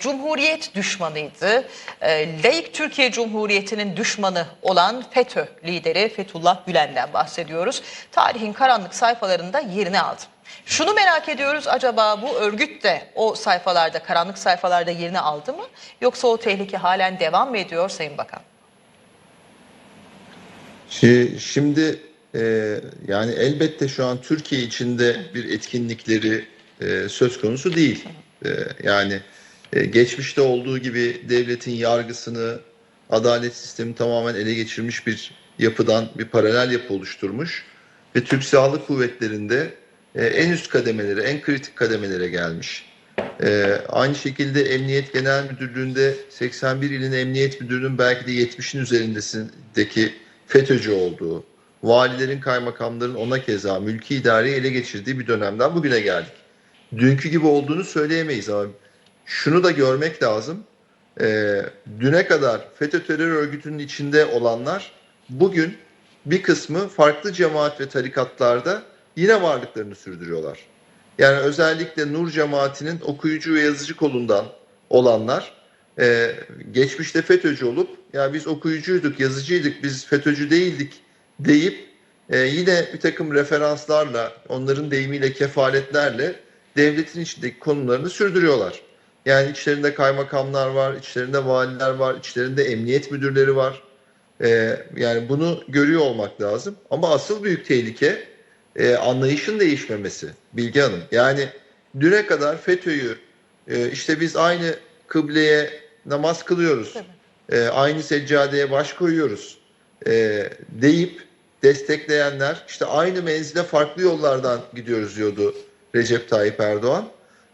Cumhuriyet düşmanıydı. E, Laik Türkiye Cumhuriyeti'nin düşmanı olan FETÖ lideri Fethullah Gülen'den bahsediyoruz. Tarihin karanlık sayfalarında yerini aldı. Şunu merak ediyoruz acaba bu örgüt de o sayfalarda, karanlık sayfalarda yerini aldı mı? Yoksa o tehlike halen devam mı ediyor Sayın Bakan? Şi- Şimdi e, yani elbette şu an Türkiye içinde bir etkinlikleri e, söz konusu değil. E, yani geçmişte olduğu gibi devletin yargısını, adalet sistemi tamamen ele geçirmiş bir yapıdan bir paralel yapı oluşturmuş ve Türk Silahlı Kuvvetleri'nde e, en üst kademelere, en kritik kademelere gelmiş. Ee, aynı şekilde Emniyet Genel Müdürlüğü'nde 81 ilin emniyet müdürünün belki de 70'in üzerindeki FETÖ'cü olduğu, valilerin, kaymakamların ona keza mülki idareyi ele geçirdiği bir dönemden bugüne geldik. Dünkü gibi olduğunu söyleyemeyiz ama şunu da görmek lazım. Ee, düne kadar FETÖ terör örgütünün içinde olanlar bugün bir kısmı farklı cemaat ve tarikatlarda yine varlıklarını sürdürüyorlar. Yani özellikle Nur cemaatinin okuyucu ve yazıcı kolundan olanlar e, geçmişte FETÖ'cü olup ya biz okuyucuyduk, yazıcıydık, biz FETÖ'cü değildik deyip e, yine bir takım referanslarla, onların deyimiyle kefaletlerle devletin içindeki konularını sürdürüyorlar. Yani içlerinde kaymakamlar var, içlerinde valiler var, içlerinde emniyet müdürleri var. E, yani bunu görüyor olmak lazım. Ama asıl büyük tehlike e, anlayışın değişmemesi Bilge Hanım. Yani düne kadar FETÖ'yü e, işte biz aynı kıbleye namaz kılıyoruz, e, aynı seccadeye baş koyuyoruz e, deyip destekleyenler işte aynı menzile farklı yollardan gidiyoruz diyordu Recep Tayyip Erdoğan.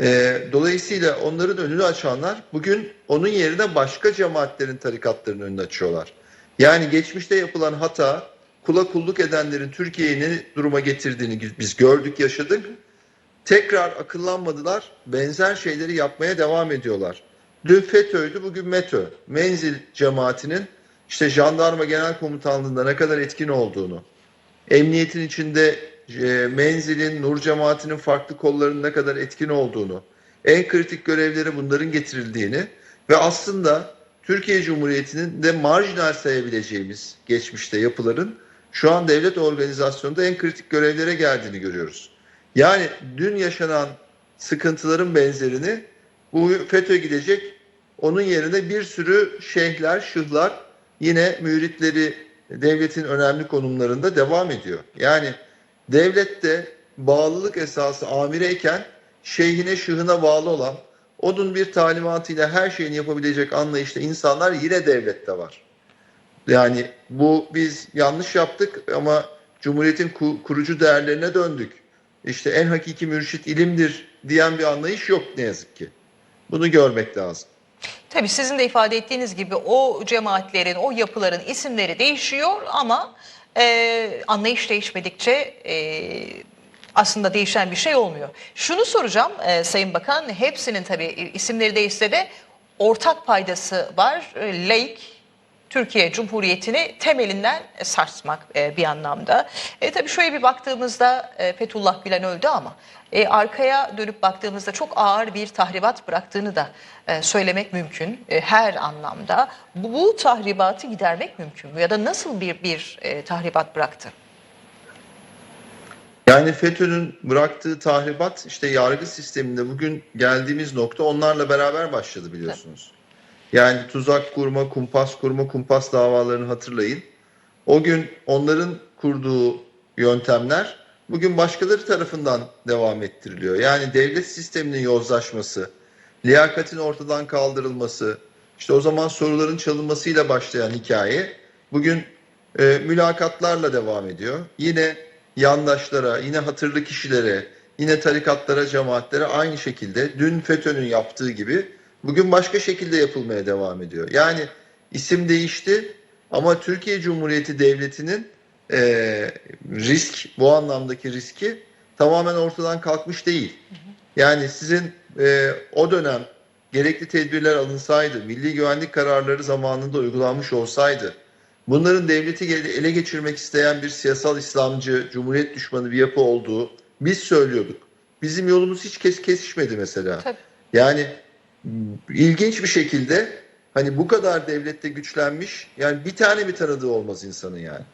E, dolayısıyla onların önünü açanlar bugün onun yerine başka cemaatlerin tarikatlarının önünü açıyorlar. Yani geçmişte yapılan hata kula kulluk edenlerin Türkiye'yi duruma getirdiğini biz gördük, yaşadık. Tekrar akıllanmadılar, benzer şeyleri yapmaya devam ediyorlar. Dün FETÖ'ydü, bugün METÖ. Menzil cemaatinin işte jandarma genel komutanlığında ne kadar etkin olduğunu, emniyetin içinde e, menzilin, nur cemaatinin farklı kollarının ne kadar etkin olduğunu, en kritik görevlere bunların getirildiğini ve aslında Türkiye Cumhuriyeti'nin de marjinal sayabileceğimiz geçmişte yapıların şu an devlet organizasyonunda en kritik görevlere geldiğini görüyoruz. Yani dün yaşanan sıkıntıların benzerini bu FETÖ gidecek. Onun yerine bir sürü şeyhler, şıhlar yine müritleri devletin önemli konumlarında devam ediyor. Yani devlette bağlılık esası amireyken şeyhine, şıhına bağlı olan onun bir talimatıyla her şeyini yapabilecek anlayışta insanlar yine devlette var. Yani bu biz yanlış yaptık ama Cumhuriyet'in ku- kurucu değerlerine döndük. İşte en hakiki mürşit ilimdir diyen bir anlayış yok ne yazık ki. Bunu görmek lazım. Tabii sizin de ifade ettiğiniz gibi o cemaatlerin, o yapıların isimleri değişiyor ama e, anlayış değişmedikçe e, aslında değişen bir şey olmuyor. Şunu soracağım e, Sayın Bakan, hepsinin tabii isimleri değişse de ortak paydası var. E, laik, Türkiye Cumhuriyeti'ni temelinden sarsmak e, bir anlamda. E, tabii şöyle bir baktığımızda e, Fethullah Gülen öldü ama e, arkaya dönüp baktığımızda çok ağır bir tahribat bıraktığını da e, söylemek mümkün e, her anlamda. Bu, bu tahribatı gidermek mümkün mü ya da nasıl bir bir e, tahribat bıraktı? Yani FETÖ'nün bıraktığı tahribat işte yargı sisteminde bugün geldiğimiz nokta onlarla beraber başladı biliyorsunuz. Yani tuzak kurma, kumpas kurma, kumpas davalarını hatırlayın. O gün onların kurduğu yöntemler bugün başkaları tarafından devam ettiriliyor. Yani devlet sisteminin yozlaşması, liyakatin ortadan kaldırılması, işte o zaman soruların çalınmasıyla başlayan hikaye bugün e, mülakatlarla devam ediyor. Yine yandaşlara, yine hatırlı kişilere, yine tarikatlara, cemaatlere aynı şekilde dün FETÖ'nün yaptığı gibi bugün başka şekilde yapılmaya devam ediyor. Yani isim değişti ama Türkiye Cumhuriyeti Devleti'nin e, risk, bu anlamdaki riski tamamen ortadan kalkmış değil. Yani sizin e, o dönem gerekli tedbirler alınsaydı, milli güvenlik kararları zamanında uygulanmış olsaydı, bunların devleti ele geçirmek isteyen bir siyasal İslamcı, cumhuriyet düşmanı bir yapı olduğu biz söylüyorduk. Bizim yolumuz hiç kes kesişmedi mesela. Tabii. Yani ilginç bir şekilde hani bu kadar devlette güçlenmiş yani bir tane bir tanıdığı olmaz insanın yani.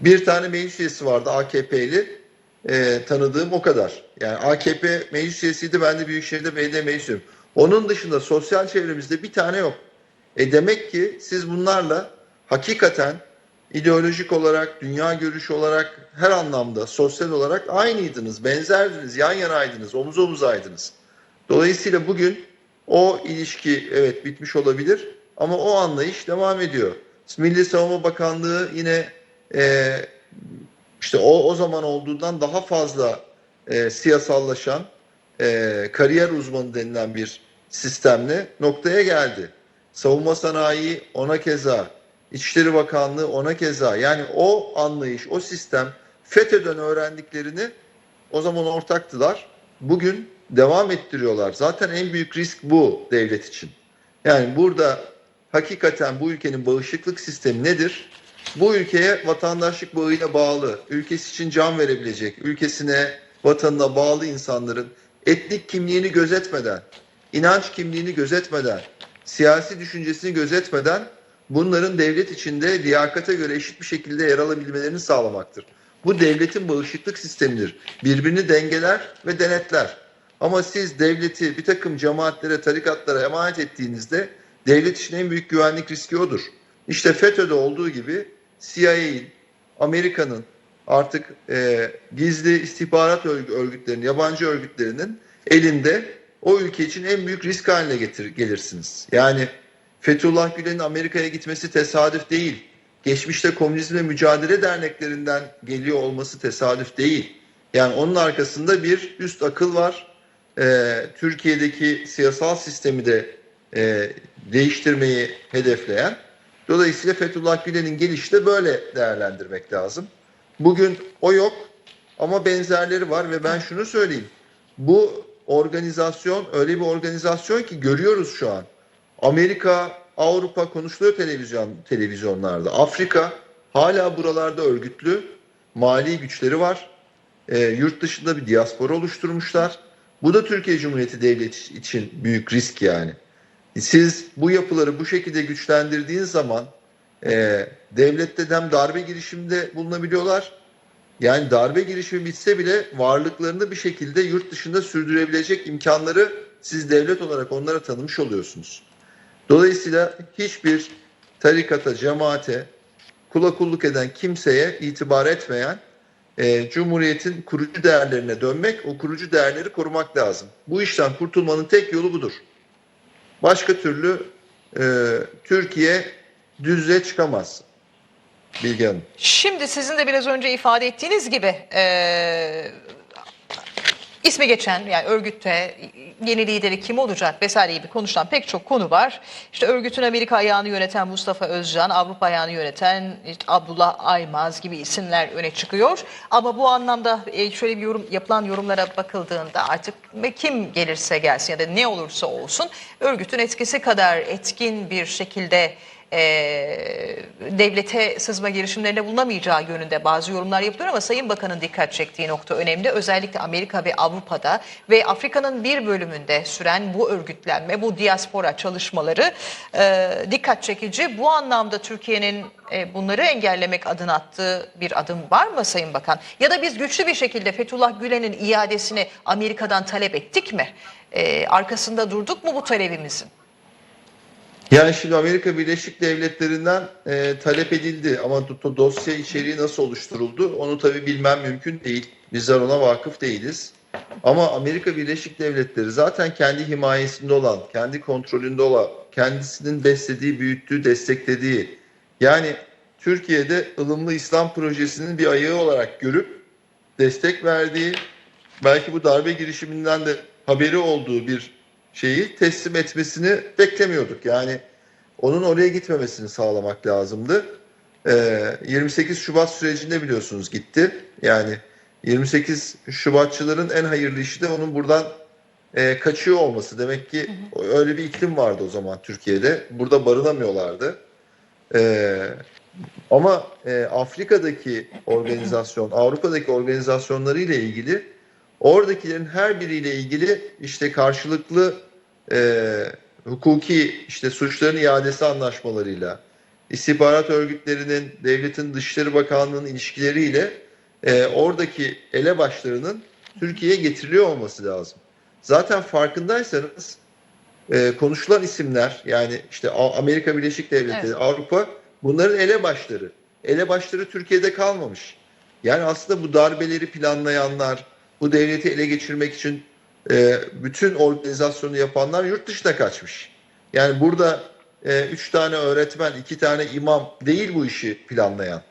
Bir tane meclis üyesi vardı AKP'li e, tanıdığım o kadar. Yani AKP meclis üyesiydi ben de Büyükşehir'de belediye meclis üyeyim. Onun dışında sosyal çevremizde bir tane yok. E demek ki siz bunlarla hakikaten ideolojik olarak, dünya görüşü olarak her anlamda sosyal olarak aynıydınız, benzerdiniz, yan yanaydınız, omuz omuzaydınız. Dolayısıyla bugün o ilişki evet bitmiş olabilir ama o anlayış devam ediyor. Milli Savunma Bakanlığı yine e, işte o, o zaman olduğundan daha fazla e, siyasallaşan e, kariyer uzmanı denilen bir sistemle noktaya geldi. Savunma sanayi ona keza, İçişleri Bakanlığı ona keza. Yani o anlayış, o sistem FETÖ'den öğrendiklerini o zaman ortaktılar. Bugün devam ettiriyorlar. Zaten en büyük risk bu devlet için. Yani burada hakikaten bu ülkenin bağışıklık sistemi nedir? Bu ülkeye vatandaşlık bağıyla bağlı, ülkesi için can verebilecek, ülkesine, vatanına bağlı insanların etnik kimliğini gözetmeden, inanç kimliğini gözetmeden, siyasi düşüncesini gözetmeden bunların devlet içinde liyakata göre eşit bir şekilde yer alabilmelerini sağlamaktır. Bu devletin bağışıklık sistemidir. Birbirini dengeler ve denetler. Ama siz devleti bir takım cemaatlere, tarikatlara emanet ettiğinizde devlet için en büyük güvenlik riski odur. İşte FETÖ'de olduğu gibi CIA'in, Amerika'nın artık e, gizli istihbarat örgü- örgütlerinin, yabancı örgütlerinin elinde o ülke için en büyük risk haline getir, gelirsiniz. Yani Fethullah Gülen'in Amerika'ya gitmesi tesadüf değil. Geçmişte Komünizmle Mücadele Derneklerinden geliyor olması tesadüf değil. Yani onun arkasında bir üst akıl var. Ee, Türkiye'deki siyasal sistemi de e, değiştirmeyi hedefleyen. Dolayısıyla Fethullah Gülen'in gelişi de böyle değerlendirmek lazım. Bugün o yok ama benzerleri var ve ben şunu söyleyeyim. Bu organizasyon öyle bir organizasyon ki görüyoruz şu an. Amerika, Avrupa konuşuluyor televizyon televizyonlarda. Afrika hala buralarda örgütlü mali güçleri var. E, yurt dışında bir diaspora oluşturmuşlar. Bu da Türkiye Cumhuriyeti Devleti için büyük risk yani. Siz bu yapıları bu şekilde güçlendirdiğiniz zaman e, devlette hem darbe girişiminde bulunabiliyorlar. Yani darbe girişimi bitse bile varlıklarını bir şekilde yurt dışında sürdürebilecek imkanları siz devlet olarak onlara tanımış oluyorsunuz. Dolayısıyla hiçbir tarikata, cemaate, kula kulluk eden kimseye itibar etmeyen e, Cumhuriyet'in kurucu değerlerine dönmek, o kurucu değerleri korumak lazım. Bu işten kurtulmanın tek yolu budur. Başka türlü e, Türkiye düzle çıkamaz. Bilge Hanım. Şimdi sizin de biraz önce ifade ettiğiniz gibi e, ismi geçen yani örgütte yeni lideri kim olacak vesaire gibi konuşulan pek çok konu var. İşte örgütün Amerika ayağını yöneten Mustafa Özcan, Avrupa ayağını yöneten Abdullah Aymaz gibi isimler öne çıkıyor. Ama bu anlamda e, şöyle bir yorum yapılan yorumlara bakıldığında artık kim gelirse gelsin ya da ne olursa olsun örgütün etkisi kadar etkin bir şekilde e, devlete sızma girişimlerinde bulunamayacağı yönünde bazı yorumlar yapılıyor ama Sayın Bakan'ın dikkat çektiği nokta önemli. Özellikle Amerika ve Avrupa'da ve Afrika'nın bir bölümünde süren bu örgütlenme, bu diaspora çalışmaları e, dikkat çekici. Bu anlamda Türkiye'nin e, bunları engellemek adına attığı bir adım var mı Sayın Bakan? Ya da biz güçlü bir şekilde Fethullah Gülen'in iadesini Amerika'dan talep ettik mi? E, arkasında durduk mu bu talebimizin? Yani şimdi Amerika Birleşik Devletleri'nden e, talep edildi ama do- dosya içeriği nasıl oluşturuldu onu tabii bilmem mümkün değil. Bizler ona vakıf değiliz. Ama Amerika Birleşik Devletleri zaten kendi himayesinde olan, kendi kontrolünde olan, kendisinin beslediği, büyüttüğü, desteklediği yani Türkiye'de ılımlı İslam projesinin bir ayağı olarak görüp destek verdiği, belki bu darbe girişiminden de haberi olduğu bir şeyi teslim etmesini beklemiyorduk. Yani onun oraya gitmemesini sağlamak lazımdı. Ee, 28 Şubat sürecinde biliyorsunuz gitti. Yani 28 Şubatçıların en hayırlı işi de onun buradan e, kaçıyor olması. Demek ki öyle bir iklim vardı o zaman Türkiye'de. Burada barınamıyorlardı. Ee, ama e, Afrika'daki organizasyon, Avrupa'daki organizasyonları ile ilgili oradakilerin her biriyle ilgili işte karşılıklı e, hukuki işte suçların iadesi anlaşmalarıyla, istihbarat örgütlerinin, devletin Dışişleri Bakanlığı'nın ilişkileriyle e, oradaki elebaşlarının Türkiye'ye getiriliyor olması lazım. Zaten farkındaysanız e, konuşulan isimler yani işte Amerika Birleşik Devletleri, Evet. Avrupa bunların elebaşları. Elebaşları Türkiye'de kalmamış. Yani aslında bu darbeleri planlayanlar, bu devleti ele geçirmek için e, bütün organizasyonu yapanlar yurt dışına kaçmış. Yani burada e, üç tane öğretmen, iki tane imam değil bu işi planlayan.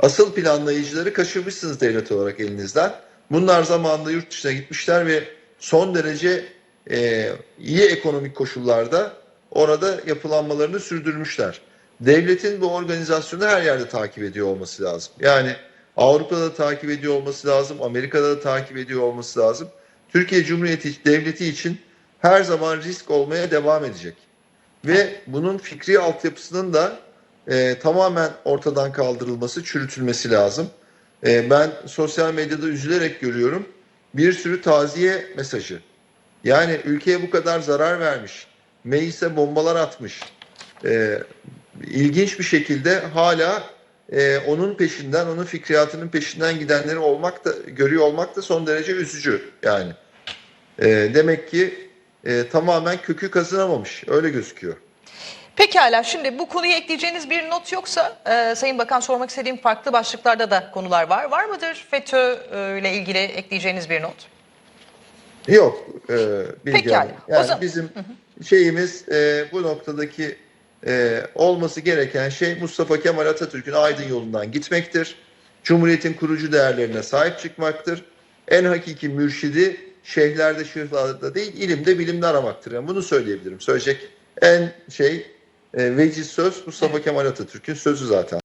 Asıl planlayıcıları kaçırmışsınız devlet olarak elinizden. Bunlar zamanında yurt dışına gitmişler ve son derece e, iyi ekonomik koşullarda orada yapılanmalarını sürdürmüşler. Devletin bu organizasyonu her yerde takip ediyor olması lazım. Yani Avrupa'da da takip ediyor olması lazım, Amerika'da da takip ediyor olması lazım. Türkiye Cumhuriyeti Devleti için her zaman risk olmaya devam edecek. Ve bunun fikri altyapısının da e, tamamen ortadan kaldırılması, çürütülmesi lazım. E, ben sosyal medyada üzülerek görüyorum bir sürü taziye mesajı. Yani ülkeye bu kadar zarar vermiş, meclise bombalar atmış. E, ilginç bir şekilde hala e, onun peşinden, onun fikriyatının peşinden gidenleri olmak da görüyor olmak da son derece üzücü yani. E, demek ki e, tamamen kökü kazınamamış, öyle gözüküyor. Pekala şimdi bu konuya ekleyeceğiniz bir not yoksa e, Sayın Bakan sormak istediğim farklı başlıklarda da konular var. Var mıdır FETÖ e, ile ilgili ekleyeceğiniz bir not? Yok e, Bilge Pekala. O Yani zaman- bizim şeyimiz e, bu noktadaki e, olması gereken şey Mustafa Kemal Atatürk'ün aydın yolundan gitmektir. Cumhuriyetin kurucu değerlerine sahip çıkmaktır. En hakiki mürşidi şeyhlerde şırhlarda değil ilimde bilimde aramaktır. Yani bunu söyleyebilirim. Söyleyecek en şey e, veciz söz Mustafa Kemal Atatürk'ün sözü zaten.